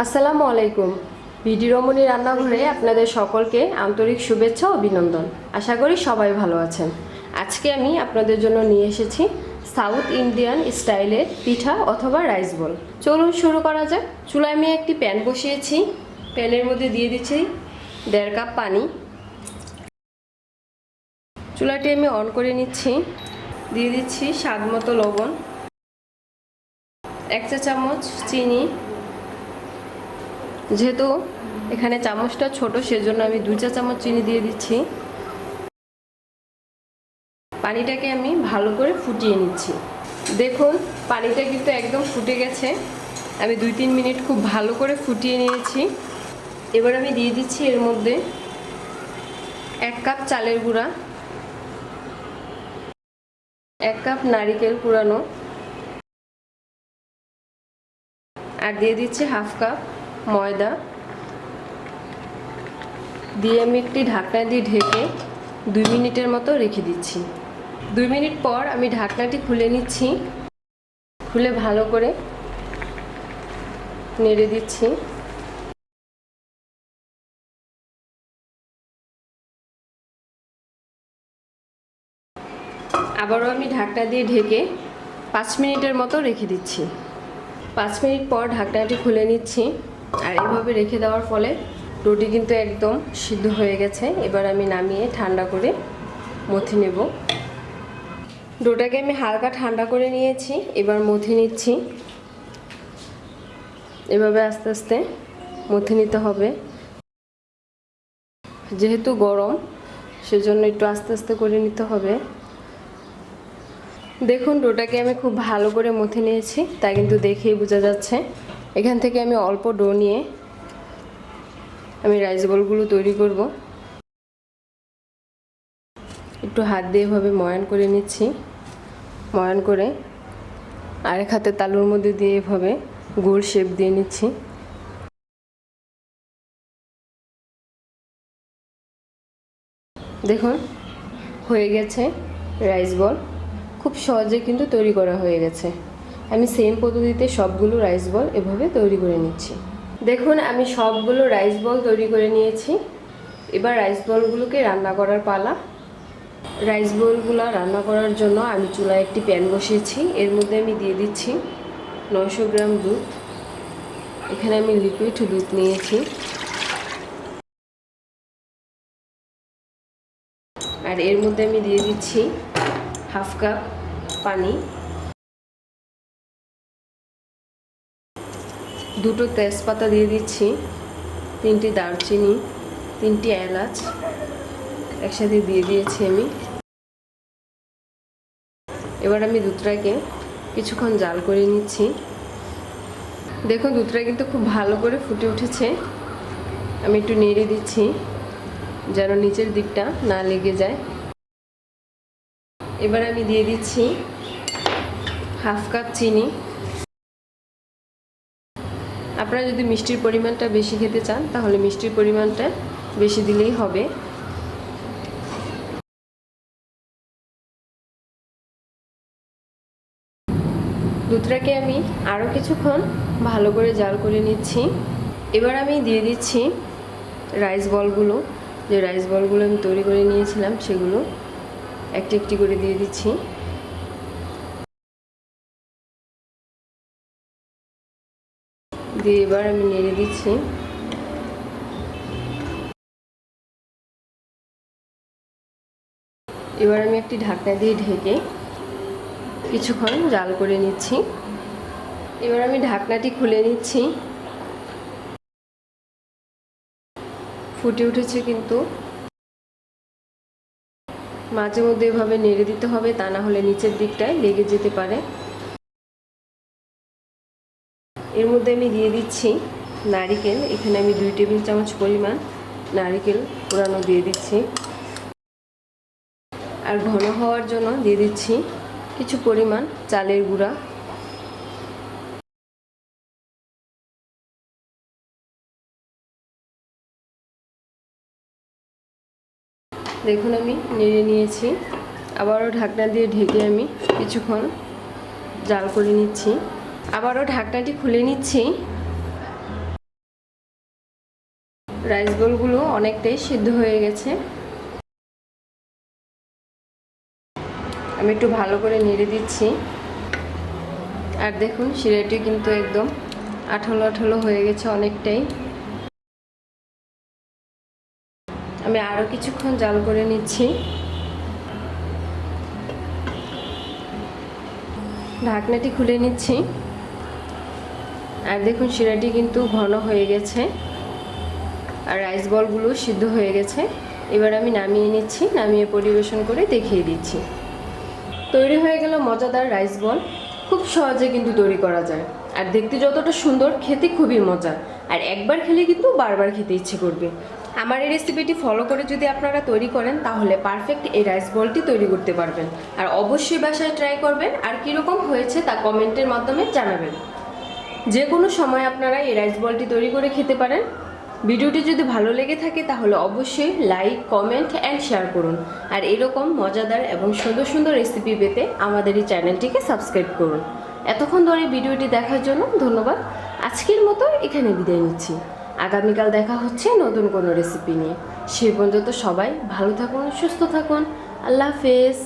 আসসালামু আলাইকুম। বিডি রমণী রান্নাঘরে আপনাদের সকলকে আন্তরিক শুভেচ্ছা ও অভিনন্দন। আশা করি সবাই ভালো আছেন। আজকে আমি আপনাদের জন্য নিয়ে এসেছি সাউথ ইন্ডিয়ান স্টাইলের পিঠা অথবা রাইস বল। চলুন শুরু করা যাক। চুলায় আমি একটি প্যান বসিয়েছি। প্যানের মধ্যে দিয়ে দিচ্ছি দেড় কাপ পানি। চুলাটি আমি অন করে নিচ্ছি। দিয়ে দিচ্ছি স্বাদ মতো লবণ। এক চা চামচ চিনি। যেহেতু এখানে চামচটা ছোট, সেজন্য আমি দুই চা চামচ চিনি দিয়ে দিচ্ছি। পানিটাকে আমি ভালো করে ফুটিয়ে নিচ্ছি। দেখুন, পানিটা কিন্তু একদম ফুটে গেছে। আমি দুই তিন মিনিট খুব ভালো করে ফুটিয়ে নিয়েছি। এবার আমি দিয়ে দিচ্ছি এর মধ্যে এক কাপ চালের গুঁড়া, এক কাপ নারিকেল কুড়ানো আর দিয়ে দিচ্ছি হাফ কাপ ময়দা দিয়ে আমি একটি ঢাকনা দিয়ে ঢেকে দুই মিনিটের মতো রেখে দিচ্ছি। দুই মিনিট পর আমি ঢাকনাটি খুলে নিচ্ছি। খুলে ভালো করে নেড়ে দিচ্ছি। আবারও আমি ঢাকনা দিয়ে ঢেকে পাঁচ মিনিটের মতো রেখে দিচ্ছি। পাঁচ মিনিট পর ঢাকনাটি খুলে নিচ্ছি। আর এভাবে রেখে দেওয়ার ফলে রুটি কিন্তু একদম সিদ্ধ হয়ে গেছে। এবার আমি নামিয়ে ঠান্ডা করে মথি নেব। ডোটাকে আমি হালকা ঠান্ডা করে নিয়েছি, এবার মথি নিচ্ছি। এভাবে আস্তে আস্তে মথি নিতে হবে। যেহেতু গরম, সেজন্য একটু আস্তে আস্তে করে নিতে হবে। দেখুন ডোটাকে আমি খুব ভালো করে মথে নিয়েছি, তা কিন্তু দেখেই বোঝা যাচ্ছে। এখান থেকে আমি অল্প ডো নিয়ে আমি রাইস বলগুলো তৈরি করব। একটু হাত দিয়ে এভাবে ময়ান করে নিচ্ছি। ময়ান করে আরেক হাতে তালুর মধ্যে দিয়ে এভাবে গোল শেপ দিয়ে নিচ্ছি। দেখুন, হয়ে গেছে রাইস বল খুব সহজে কিন্তু তৈরি করা হয়ে গেছে। আমি সেম পদ্ধতিতে সবগুলো রাইস বল এভাবে তৈরি করে নিচ্ছি। দেখুন, আমি সবগুলো রাইস বল তৈরি করে নিয়েছি। এবার রাইস বলগুলোকে রান্না করার পালা। রাইস বলগুলো রান্না করার জন্য আমি চুলায় একটি প্যান বসিয়েছি। এর মধ্যে আমি দিয়ে দিচ্ছি নশো গ্রাম দুধ। এখানে আমি লিকুইড দুধ নিয়েছি। আর এর মধ্যে আমি দিয়ে দিচ্ছি হাফ কাপ পানি। দুটো তেজপাতা দিয়ে দিচ্ছি, তিনটি দারচিনি, তিনটি এলাচ, একসাথে দিয়ে দিয়েছি আমি। এবার আমি দুধটাকে কিছুক্ষণ জাল করে নিচ্ছি। দেখুন দুধটা কিন্তু খুব ভালো করে ফুটে উঠেছে। আমি একটু নেড়ে দিচ্ছি, যেন নিচের দিকটা না লেগে যায়। এবার আমি দিয়ে দিচ্ছি হাফ কাপ চিনি। আপনারা যদি মিষ্টির পরিমাণটা বেশি খেতে চান, তাহলে মিষ্টির পরিমাণটা বেশি দিলেই হবে। দুধটাকে আমি আরও কিছুক্ষণ ভালো করে জাল করে নিচ্ছি। এবার আমি দিয়ে দিচ্ছি রাইস বলগুলো। যে রাইস বলগুলো আমি তৈরি করে নিয়েছিলাম, সেগুলো একটি একটি করে দিয়ে দিচ্ছি। দিয়ে এবার আমি নেড়ে দিচ্ছি। এবার আমি একটি ঢাকনা দিয়ে ঢেকে কিছুক্ষণ জাল করে নিচ্ছি। এবার আমি ঢাকনাটি খুলে নিচ্ছি। ফুটে উঠেছে কিন্তু। মাঝে মধ্যে এভাবে নেড়ে দিতে হবে, তা না হলে নিচের দিকটায় লেগে যেতে পারে। এর মধ্যে আমি দিয়ে দিচ্ছি নারিকেল। এখানে আমি দুই টেবিল চামচ পরিমাণ নারিকেল পুরানো দিয়ে দিচ্ছি। আর ঘন হওয়ার জন্য দিয়ে দিচ্ছি কিছু পরিমাণ চালের গুঁড়া। দেখুন আমি নেড়ে নিয়েছি। আবারও ঢাকনা দিয়ে ঢেকে আমি কিছুক্ষণ জাল করে নিচ্ছি। আবারও ঢাকনাটি খুলে নিচ্ছি। রাইস বলগুলো অনেকটাই সিদ্ধ হয়ে গেছে। আমি একটু ভালো করে নেড়ে দিচ্ছি। আর দেখুন, শিরাটি কিন্তু একদম আঠালো আঠালো হয়ে গেছে অনেকটাই। আমি আরও কিছুক্ষণ জাল করে নিচ্ছি। ঢাকনাটি খুলে নিচ্ছি। আর দেখুন শিরাটি কিন্তু ঘন হয়ে গেছে। আর রাইস বলগুলো সিদ্ধ হয়ে গেছে। এবার আমি নামিয়ে নিচ্ছি, নামিয়ে পরিবেশন করে দেখিয়ে দিচ্ছি। তৈরি হয়ে গেল মজাদার রাইস বল খুব সহজে কিন্তু তৈরি করা যায়। আর দেখতে যতটা সুন্দর, খেতে খুবই মজা। আর একবার খেলে কিন্তু বারবার খেতে ইচ্ছে করবে। আমার এই রেসিপিটি ফলো করে যদি আপনারা তৈরি করেন, তাহলে পারফেক্ট এই রাইস বলটি তৈরি করতে পারবেন। আর অবশ্যই বাসায় ট্রাই করবেন। আর কীরকম হয়েছে তা কমেন্টের মাধ্যমে জানাবেন। যে কোনো সময় আপনারা এই রাইস বলটি তৈরি করে খেতে পারেন। ভিডিওটি যদি ভালো লেগে থাকে, তাহলে অবশ্যই লাইক, কমেন্ট অ্যান্ড শেয়ার করুন। আর এরকম মজাদার এবং সুন্দর সুন্দর রেসিপি পেতে আমাদের এই চ্যানেলটিকে সাবস্ক্রাইব করুন। এতক্ষণ ধরে ভিডিওটি দেখার জন্য ধন্যবাদ। আজকের মতো এখানে বিদায় নিচ্ছি। আগামীকাল দেখা হচ্ছে নতুন কোনো রেসিপি নিয়ে। সে পর্যন্ত সবাই ভালো থাকুন, সুস্থ থাকুন। আল্লাহ হাফেজ।